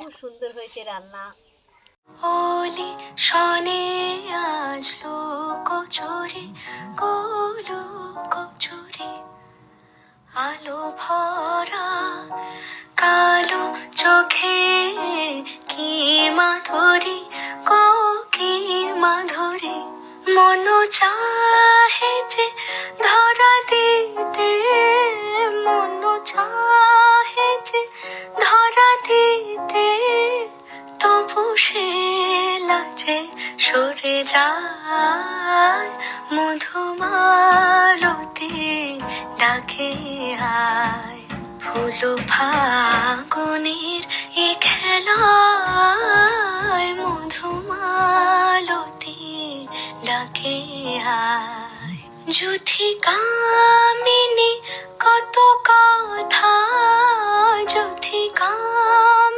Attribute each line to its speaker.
Speaker 1: খুব সুন্দর হয়েছে রান্না।
Speaker 2: ওলি শনে আজ লোক চুরি গোলো কচুরি আলো ভরা, কালো চোখে কি মাধুরী কো কি মাধুরী। মন চাহে যে ধরা দিতে, মন চাহে লাজে সরে যায় মধুমালতি ডাকে আয় ফুল ফাগুনের এ খেলায় মধুমালতি ডাকে আয় যুথিকা